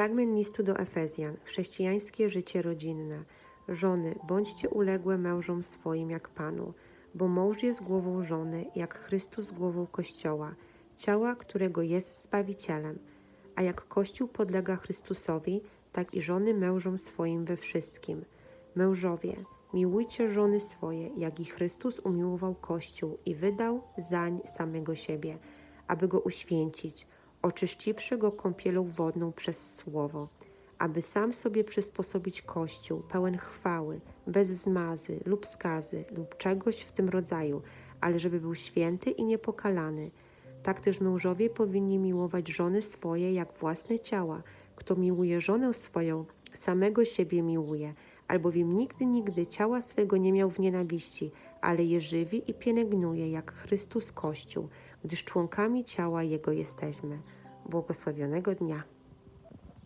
Fragment listu do Efezjan. Chrześcijańskie życie rodzinne. Żony, bądźcie uległe mężom swoim jak Panu, bo mąż jest głową żony, jak Chrystus głową Kościoła, ciała, którego jest Zbawicielem. A jak Kościół podlega Chrystusowi, tak i żony mężom swoim we wszystkim. Mężowie, miłujcie żony swoje, jak i Chrystus umiłował Kościół i wydał zań samego siebie, aby go uświęcić, oczyściwszy go kąpielą wodną przez słowo, aby sam sobie przysposobić Kościół, pełen chwały, bez zmazy lub skazy lub czegoś w tym rodzaju, ale żeby był święty i niepokalany. Tak też mężowie powinni miłować żony swoje jak własne ciała. Kto miłuje żonę swoją, samego siebie miłuje, albowiem nigdy, nigdy ciała swego nie miał w nienawiści, ale je żywi i pielęgnuje jak Chrystus Kościół, gdyż członkami ciała Jego jesteśmy. Błogosławionego dnia.